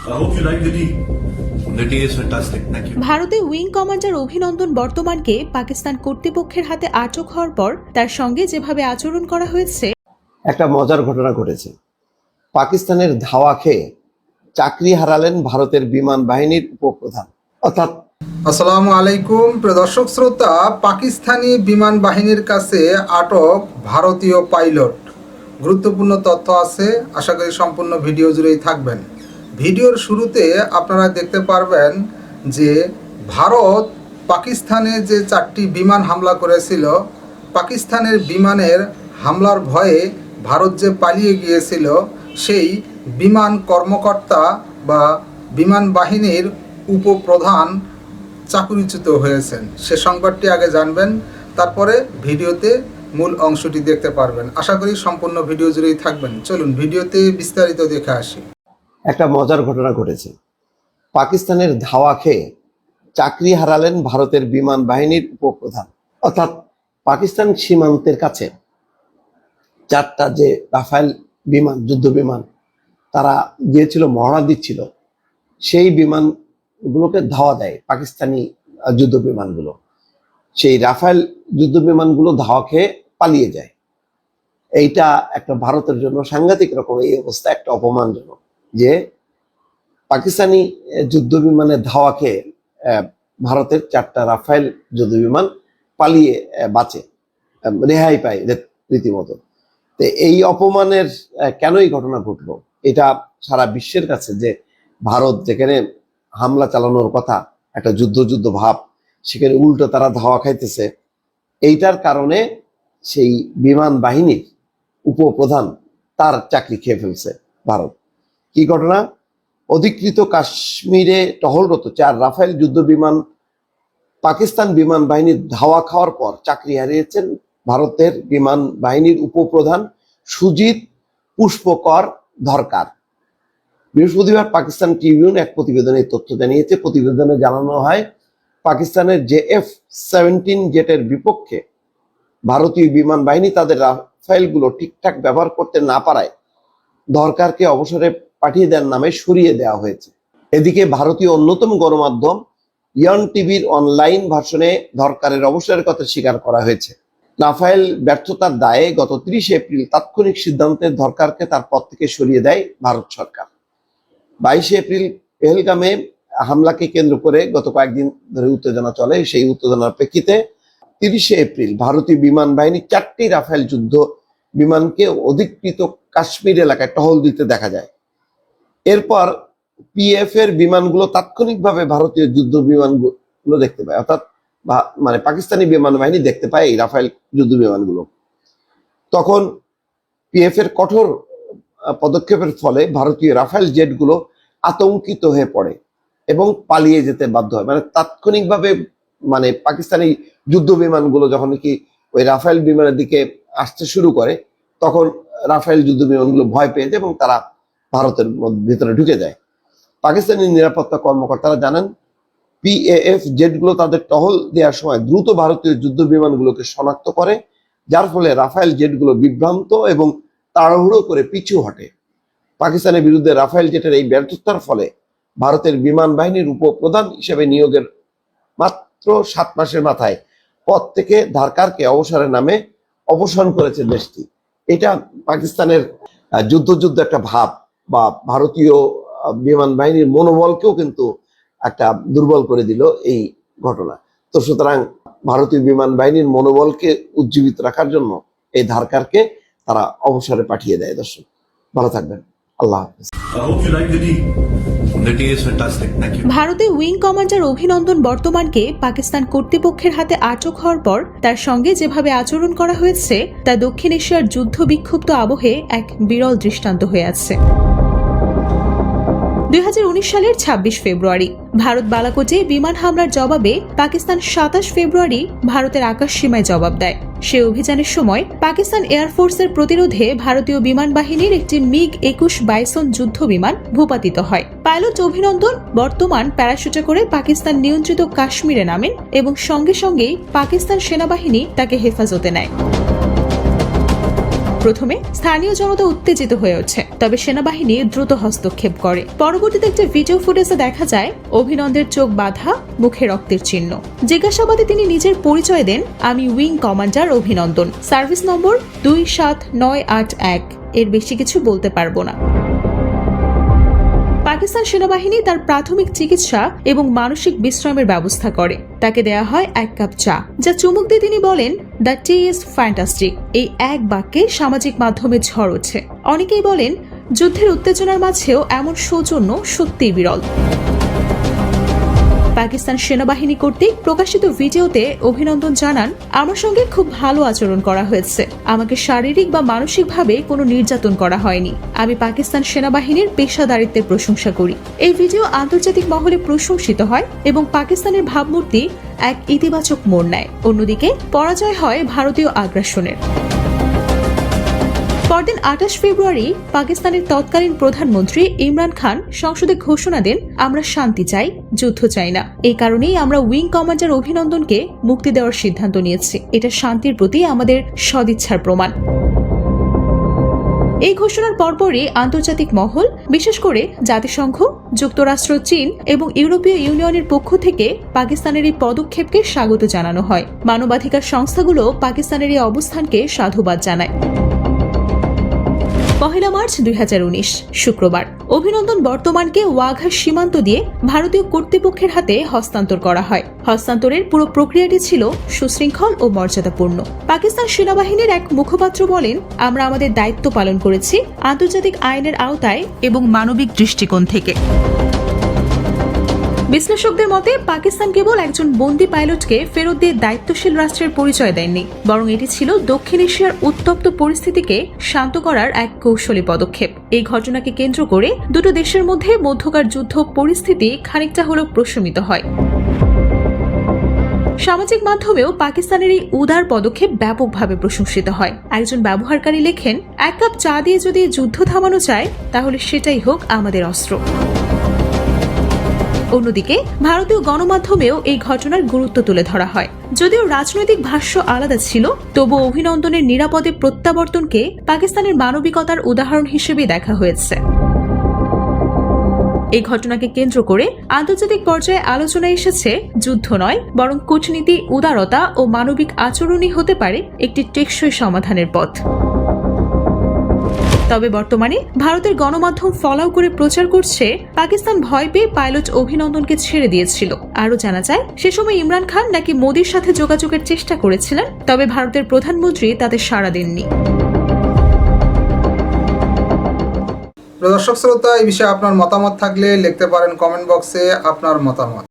I hope you like the tea. The tea is fantastic. Thank you. ভারতে wing commander Abhinandan বর্তমানকে পাকিস্তান কর্তৃপক্ষের হাতে আটক হওয়ার পর তার সঙ্গে যেভাবে আচরণ করা হয়েছে একটা মজার ঘটনা ঘটেছে পাকিস্তানের ধাওয়া খেয়ে চাকরি হারালেন ভারতের বিমান বাহিনীর উপপ্রধান অর্থাৎ আসসালামু আলাইকুম প্রিয় দর্শক শ্রোতা পাকিস্তানি বিমান বাহিনীর কাছে আটক ভারতীয় পাইলট গুরুত্বপূর্ণ তথ্য আছে আশা করি সম্পূর্ণ ভিডিও জুড়েই থাকবেন ভিডিওর শুরুতে আপনারা দেখতে পারবেন যে ভারত পাকিস্তানে যে চারটি বিমান হামলা করেছিল, পাকিস্তানের বিমানের হামলার ভয়ে ভারত যে পালিয়ে গিয়েছিল, সেই বিমান কর্মকর্তা বা বিমান বাহিনীর উপপ্রধান চাকুরিচ্যুত হয়েছেন। সে সংবাদটি আগে জানবেন, তারপরে ভিডিওতে মূল অংশটি দেখতে পারবেন। আশা করি সম্পূর্ণ ভিডিও জুড়েই থাকবেন। চলুন ভিডিওতে বিস্তারিত দেখে আসি। একটা মজার ঘটনা ঘটেছে। পাকিস্তানের ধাওয়া খেয়ে চাকরি হারালেন ভারতের বিমান বাহিনীর উপপ্রধান। অর্থাৎ পাকিস্তান সীমান্তের কাছে চারটা যে রাফায়েল বিমান, যুদ্ধ বিমান, তারা গিয়েছিল, মহড়া দিচ্ছিল, সেই বিমানগুলোকে ধাওয়া দেয় পাকিস্তানি যুদ্ধ বিমানগুলো। সেই রাফায়েল যুদ্ধ বিমানগুলো ধাওয়া খেয়ে পালিয়ে যায়। এইটা একটা ভারতের জন্য সাংঘাতিক রকম, এই অবস্থা একটা অপমানজনক। যে পাকিস্তানি যুদ্ধ বিমানের ধাওয়া খেয়ে ভারতের চারটা রাফায়েল যুদ্ধ বিমান পালিয়ে বাঁচে রেহাই পায় রীতিমতো। তো এই অপমানের আহ, কেন এই ঘটনা ঘটলো? এটা সারা বিশ্বের কাছে যে ভারত যেখানে হামলা চালানোর কথা একটা যুদ্ধ যুদ্ধ ভাব সেখানে উল্টো তারা ধাওয়া খাইতেছে এইটার কারণে সেই বিমান বাহিনীর উপপ্রধান তার চাকরি খেয়ে ফেলছে ভারত। কি ঘটনা? অধিকৃত কাশ্মীরে টহলরত চার রাফেল যুদ্ধ বিমান, পাকিস্তান বিমান বাহিনীর ধাওয়া খাওয়ার পর চাকরি হারিয়েছেন ভারতের বিমান বাহিনীর উপপ্রধান সুজিত পুষ্পকর ধরকার। বৃহস্পতিবার পাকিস্তান ট্রিবিউন এক প্রতিবেদনে তথ্য জানিয়েছে, প্রতিবেদনে জানানো হয়, পাকিস্তানের জে এফ সেভেন্টিন জেটের বিপক্ষে ভারতীয় বিমান বাহিনী তাদের রাফেলগুলো ঠিকঠাক ব্যবহার করতে না পারায় দরকারকে অবসরে পাঠিয়ে দেওয়ার নামে সরিয়ে দেওয়া হয়েছে। এদিকে ভারতীয় অন্যতম গণমাধ্যম ইয়ন টিভির অনলাইন ভাষণে দরকারের অবসরের কথা স্বীকার করা হয়েছে। রাফায়েল ব্যর্থতার দায়ে গত তিরিশে এপ্রিল তাৎক্ষণিক সিদ্ধান্তে দরকারকে তার পদ থেকে সরিয়ে দেয় ভারত সরকার। বাইশে এপ্রিল পেহেলগামে হামলাকে কেন্দ্র করে গত কয়েকদিন ধরে উত্তেজনা চলে। সেই উত্তেজনার প্রেক্ষিতে তিরিশে এপ্রিল ভারতীয় বিমান বাহিনী চারটি রাফেল যুদ্ধ বিমানকে অধিকৃত কাশ্মীর এলাকায় টহল দিতে দেখা যায়। এরপর পিএফ এর বিমানগুলো তাৎক্ষণিকভাবে ভারতীয় যুদ্ধ বিমানগুলো দেখতে পায়। অর্থাৎ মানে পাকিস্তানি বিমান বাহিনী দেখতে পায় এই রাফেল যুদ্ধ বিমানগুলো। তখন পিএফ এর কঠোর পদক্ষেপের ফলে ভারতীয় রাফেল জেটগুলো আতঙ্কিত হয়ে পড়ে এবং পালিয়ে যেতে বাধ্য হয়। মানে তাৎক্ষণিকভাবে মানে পাকিস্তানি যুদ্ধ বিমানগুলো যখন কি ওই রাফেল বিমানের দিকে আসতে শুরু করে, তখন রাফেল যুদ্ধ বিমানগুলো ভয় পেয়ে যায় এবং তারা ভারতের ভিতরে ঢুকে যায়। পাকিস্তানি নিরাপত্তা কর্মকর্তারা জানান পিএএফ জেটগুলো তাদের টহল দেওয়ার সময় দ্রুত ভারতীয় যুদ্ধ বিমানগুলোকে শনাক্ত করে, যার ফলে রাফেল জেটগুলো বিভ্রান্ত এবং তাড়াহুড়ো করে পিছু হটে। পাকিস্তানের বিরুদ্ধে রাফেল জেটের এই ব্যর্থতার ফলে ভারতের বিমান বাহিনীর উপপ্রধান হিসেবে নিয়োগের মাত্র সাত মাসের মাথায় পদ থেকে ধারকারকে অবসরের নামে অবসান করেছে দেশটি। এটা পাকিস্তানের যুদ্ধ যুদ্ধ একটা ভাব। বা ভারতীয় বিমান বাহিনীর মনোবলকেও কিন্তু একটা দুর্বল করে দিল এই ঘটনা। তো সুতরাং ভারতীয় বিমান বাহিনীর মনোবলকে উজ্জীবিত রাখার জন্য এই ধারকারকে তারা অবসরে পাঠিয়ে দেয় দর্শক। ভালো থাকবেন। আল্লাহ. ভারতে উইং কমান্ডার অভিনন্দন বর্তমানকে পাকিস্তান কর্তৃপক্ষের হাতে আটক হওয়ার পর তার সঙ্গে যেভাবে আচরণ করা হয়েছে তা দক্ষিণ এশিয়ার যুদ্ধ বিক্ষুব্ধ আবহে এক বিরল দৃষ্টান্ত হয়ে আছে। দুই হাজার উনিশ সালের ২৬ ফেব্রুয়ারি। ভারত বালাকোটে বিমান হামলার জবাবে পাকিস্তান সাতাশ ফেব্রুয়ারি ভারতের আকাশ সীমায় জবাব দেয়। সে অভিযানের সময় পাকিস্তান এয়ারফোর্সের প্রতিরোধে ভারতীয় বিমান বাহিনীর একটি মিগ একুশ বাইসন যুদ্ধ বিমান ভূপাতিত হয়। পাইলট অভিনন্দন বর্তমান প্যারাশুটে করে পাকিস্তান নিয়ন্ত্রিত কাশ্মীরে নামেন এবং সঙ্গে সঙ্গেই পাকিস্তান সেনাবাহিনী তাকে হেফাজতে নেয়। প্রথমে স্থানীয় জনতা উত্তেজিত হয়ে ওঠে, তবে সেনাবাহিনী দ্রুত হস্তক্ষেপ করে। পরবর্তীতে একটি ভিডিও ফুটেজে দেখা যায়, অভিনন্দের চোখ বাঁধা, মুখে রক্তের চিহ্ন। জিজ্ঞাসাবাদে তিনি নিজের পরিচয় দেন, আমি wing commander Abhinandan. Service number দুই সাত নয় আট এক। এর বেশি কিছু বলতে পারব না। পাকিস্তান সেনাবাহিনী তার প্রাথমিক চিকিৎসা এবং মানসিক বিশ্রামের ব্যবস্থা করে। তাকে দেয়া হয় এক কাপ চা, যা চুমুক দিয়ে তিনি বলেন, দ্য টি ইজ ফ্যান্টাস্টিক। এই এক বাক্যে সামাজিক মাধ্যমে ঝড় ওঠে। অনেকেই বলেন, যুদ্ধের উত্তেজনার মাঝেও এমন সৌজন্য সত্যিই বিরল। পাকিস্তান সেনাবাহিনী কর্তৃক প্রকাশিত ভিডিওতে অভিনন্দন জানান, আমার সঙ্গে খুব ভালো আচরণ করা হয়েছে। আমাকে শারীরিক বা মানসিকভাবে কোনো নির্যাতন করা হয়নি। আমি পাকিস্তান সেনাবাহিনীর পেশাদারিত্বের প্রশংসা করি। এই ভিডিও আন্তর্জাতিক মহলে প্রশংসিত হয় এবং পাকিস্তানের ভাবমূর্তি এক ইতিবাচক মোড় নেয়। অন্যদিকে, পরাজয় হয় ভারতীয় আগ্রাসনের। পরদিন আঠাশ ফেব্রুয়ারি পাকিস্তানের তৎকালীন প্রধানমন্ত্রী ইমরান খান সংসদে ঘোষণা দেন, আমরা শান্তি চাই, যুদ্ধ চাই না। এই কারণেই আমরা উইং কমান্ডার অভিনন্দনকে মুক্তি দেওয়ার সিদ্ধান্ত নিয়েছি। এটা শান্তির প্রতি আমাদের সদিচ্ছার প্রমাণ। এই ঘোষণার পরপরই আন্তর্জাতিক মহল, বিশেষ করে জাতিসংঘ, যুক্তরাষ্ট্র, চীন এবং ইউরোপীয় ইউনিয়নের পক্ষ থেকে পাকিস্তানের এই পদক্ষেপকে স্বাগত জানানো হয়। মানবাধিকার সংস্থাগুলো পাকিস্তানের এই অবস্থানকে সাধুবাদ জানায়। পহেলা মার্চ দুই হাজার উনিশ, শুক্রবার। অভিনন্দন বর্তমানকে ওয়াঘা সীমান্ত দিয়ে ভারতীয় কর্তৃপক্ষের হাতে হস্তান্তর করা হয়। হস্তান্তরের পুরো প্রক্রিয়াটি ছিল সুশৃঙ্খল ও মর্যাদাপূর্ণ। পাকিস্তান সেনাবাহিনীর এক মুখপাত্র বলেন, আমরা আমাদের দায়িত্ব পালন করেছি আন্তর্জাতিক আইনের আওতায় এবং মানবিক দৃষ্টিকোণ থেকে। বিশ্লেষকদের মতে, পাকিস্তান কেবল একজন বন্দি পাইলটকে ফেরত দিয়ে দায়িত্বশীল রাষ্ট্রের পরিচয় দেয়নি, বরং এটি ছিল দক্ষিণ এশিয়ার উত্তপ্ত পরিস্থিতিকে শান্ত করার এক কৌশলী পদক্ষেপ। এই ঘটনাকে কেন্দ্র করে দুটো দেশের মধ্যে মধ্যকার যুদ্ধ পরিস্থিতি খানিকটা হলেও প্রশমিত হয়। সামাজিক মাধ্যমেও পাকিস্তানের এই উদার পদক্ষেপ ব্যাপকভাবে প্রশংসিত হয়। একজন ব্যবহারকারী লেখেন, এক কাপ চা দিয়ে যদি যুদ্ধ থামানো যায়, তাহলে সেটাই হোক আমাদের অস্ত্র। অন্যদিকে, ভারতীয় গণমাধ্যমেও এই ঘটনার গুরুত্ব তুলে ধরা হয়। যদিও রাজনৈতিক ভাষ্য আলাদা ছিল, তবু অভিনন্দনের নিরাপদে প্রত্যাবর্তনকে পাকিস্তানের মানবিকতার উদাহরণ হিসেবে দেখা হয়েছে। এই ঘটনাকে কেন্দ্র করে আন্তর্জাতিক পর্যায়ে আলোচনা এসেছে, যুদ্ধ নয়, বরং কূটনীতি, উদারতা ও মানবিক আচরণই হতে পারে একটি টেকসই সমাধানের পথ। তবে বর্তমানে ভারতের গণমাধ্যম ফলাও করে প্রচার করছে, পাকিস্তান ভয় পেয়ে পাইলট অভিনন্দনকে ছেড়ে দিয়েছিল। আরও জানা যায়, সে সময় ইমরান খান নাকি মোদীর সাথে যোগাযোগের চেষ্টা করেছিলেন, তবে ভারতের প্রধানমন্ত্রী তাতে সাড়া দেননি। দর্শক শ্রোতা, এই বিষয়ে আপনার মতামত থাকলে লিখতে পারেন কমেন্ট বক্সে আপনার মতামত।